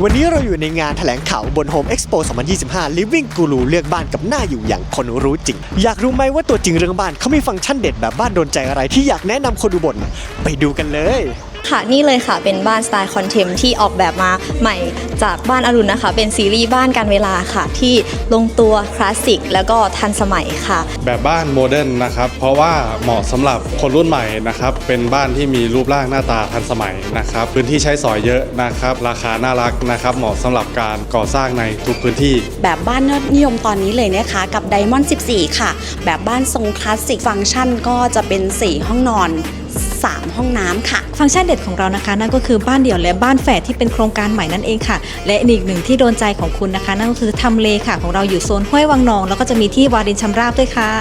วันนี้เราอยู่ในงานแถลงข่าวบน Home Expo 2025 Living Guru เลือกบ้านกับหน้าอยู่อย่างคนรู้จริง อยากรู้ไหมว่าตัวจริงเรื่องบ้านเขามีฟังก์ชันเด็ดแบบบ้านโดนใจอะไรที่อยากแนะนำคนดูบน ไปดูกันเลย ค่ะนี่เลยค่ะเป็นบ้านสไตล์คอนเทมที่ออกแบบมาใหม่จากบ้านอรุณนะคะ เป็นซีรีส์บ้านการเวลาค่ะ ที่ลงตัวคลาสสิกแล้วก็ทันสมัยค่ะ แบบบ้านโมเดิร์นนะครับ เพราะว่าเหมาะสำหรับคนรุ่นใหม่นะครับ เป็นบ้านที่มีรูปร่างหน้าตาทันสมัยนะครับ พื้นที่ใช้สอยเยอะนะครับ ราคาน่ารักนะครับ เหมาะสำหรับการก่อสร้างในทุกพื้นที่ แบบบ้านยอดนิยมตอนนี้เลยนะคะกับไดมอนด์14 ค่ะ แบบบ้านทรงคลาสสิกฟังก์ชันก็จะเป็น 4 ห้องนอน 3 ห้องน้ำค่ะ ฟังก์ชันเด็ดของเรานะคะ นั่นก็คือบ้านเดี่ยวและบ้านแฝดที่เป็นโครงการใหม่นั่นเองค่ะ และอีกหนึ่งที่โดนใจของคุณนะคะ นั่นก็คือทำเลค่ะ ของเราอยู่โซนห้วยวังนอง แล้วก็จะมีที่วารินชำราบด้วยค่ะ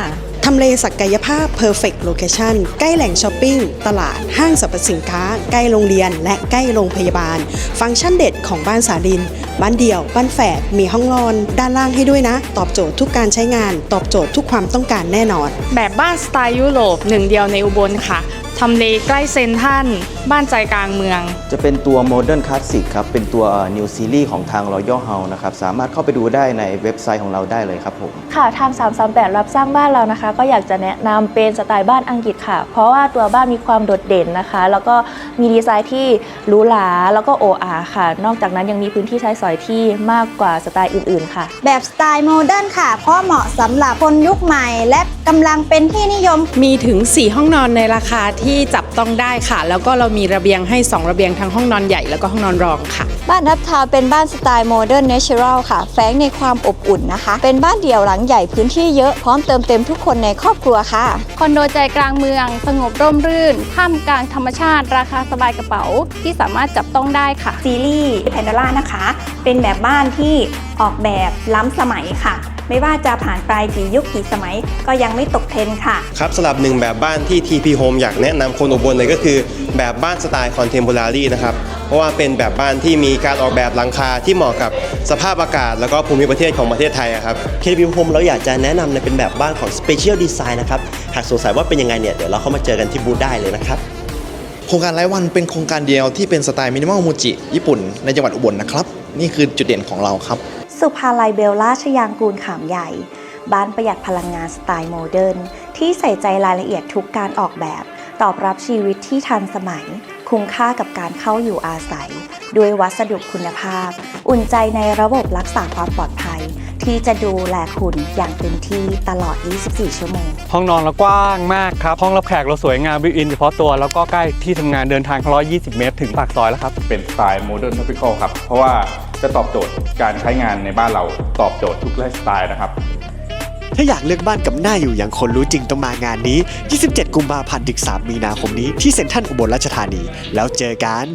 ทำเลศักยภาพ perfect location ใกล้แหล่งช้อปปิ้ง ตลาด ห้างสรรพสินค้า ใกล้โรงเรียน และใกล้โรงพยาบาล ฟังก์ชันเด็ดของบ้านสาลิน บ้านเดี่ยว บ้านแฝด มีห้องนอน ด้านล่างให้ด้วยนะ ตอบโจทย์ทุกการใช้งาน ตอบโจทย์ทุกความต้องการแน่นอน แบบบ้านสไตล์ยุโรปหนึ่งเดียวในอุบลค่ะ ทำเลใกล้เซนทรันบ้านใจกลางเมือง จะเป็นตัว Modern Classic ครับ เป็นตัว New Series ของทาง Royal House นะครับ สามารถเข้าไปดูได้ในเว็บไซต์ของเราได้เลยครับผม ค่ะทาง338 รับสร้างบ้านเรานะคะ ก็อยากจะแนะนำเป็นสไตล์บ้านอังกฤษค่ะ เพราะว่าตัวบ้านมีความโดดเด่นนะคะ แล้วก็มีดีไซน์ที่หรูหราแล้วก็โออาค่ะ นอกจากนั้นยังมีพื้นที่ใช้สอยที่มากกว่าสไตล์อื่น ๆ ค่ะ แบบสไตล์โมเดิร์นค่ะ เพราะเหมาะสำหรับคนยุคใหม่ และกำลังเป็นที่นิยม มีถึง 4 ห้องนอนในราคาที่จับต้องได้ค่ะ แล้วก็เรามีระเบียงให้ 2 ระเบียงทั้งห้องนอนใหญ่แล้วก็ห้องนอนรองค่ะ บ้านทับทาวน์เป็นบ้านสไตล์โมเดิร์นเนเชอรัลค่ะ แฝงในความอบอุ่นนะคะ เป็นบ้านเดี่ยวหลังใหญ่พื้นที่เยอะพร้อมเติมเต็มทุกคนในครอบครัวค่ะ คอนโดใจกลางเมือง สงบร่มรื่นท่ามกลางธรรมชาติ ราคาสบายกระเป๋าที่สามารถจับต้องได้ค่ะ ซีรีส์แพนดาร่านะคะ เป็นแบบบ้านที่ออกแบบล้ำสมัยค่ะ ไม่ว่าจะผ่านไปกี่ยุคกี่สมัย ก็ยังไม่ตกเทรนด์ค่ะ ครับสำหรับหนึ่งแบบบ้านที่ TP Home อยากแนะนำคนอุบลเลยก็คือ แบบบ้านสไตล์คอนเทม p o r a r y นะครับ เพราะว่าเป็นแบบบ้านที่มีการออกแบบหลังคาที่เหมาะกับสภาพอากาศ แล้วก็ภูมิประเทศของประเทศไทยอะครับ KP Home เราอยากจะแนะนำในเป็นแบบบ้านของ Special Design นะครับ หากสงสัยว่าเป็นยังไงเนี่ยเดี๋ยวเราเข้ามาเจอกันที่บูธได้เลยนะครับ โครงการไร้วันเป็นโครงการเดียวที่เป็นสไตล์มินิมอลมูจิญี่ปุ่นในจังหวัดอุบลนะครับ นี่คือจุดเด่นของเราครับ สุภาลัยเบลราชยางกูลขามใหญ่ บ้านประหยัดพลังงานสไตล์โมเดิร์นที่ใส่ใจรายละเอียดทุกการออกแบบ ตอบรับชีวิตที่ทันสมัย คุ้มค่ากับการเข้าอยู่อาศัย ด้วยวัสดุคุณภาพ อุ่นใจในระบบรักษาความปลอดภัย ที่จะดูแลคุณอย่างเต็มที่ตลอด 24 ชั่วโมง ห้องนอนเรากว้างมากครับ ห้องรับแขกเราสวยงามบิวอินเฉพาะตัว แล้วก็ใกล้ที่ทำงานเดินทาง120 เมตรถึงปากซอยแล้วครับ เป็นสไตล์โมเดิร์นท o ปิคอลครับ เพราะว่าจะตอบโจทย์การใช้งานในบ้านเราตอบโจทย์ทุกไลฟ์สไตล์นะครับ ถ้าอยากเลือกบ้านกับหน้าอยู่อย่างคนรู้จริงต้องมางานนี้ 27 กุมภาพันธ์ถึง 3 มีนาคมนี้ที่เซ็นทรัลอุบลราชธานี แล้วเจอกัน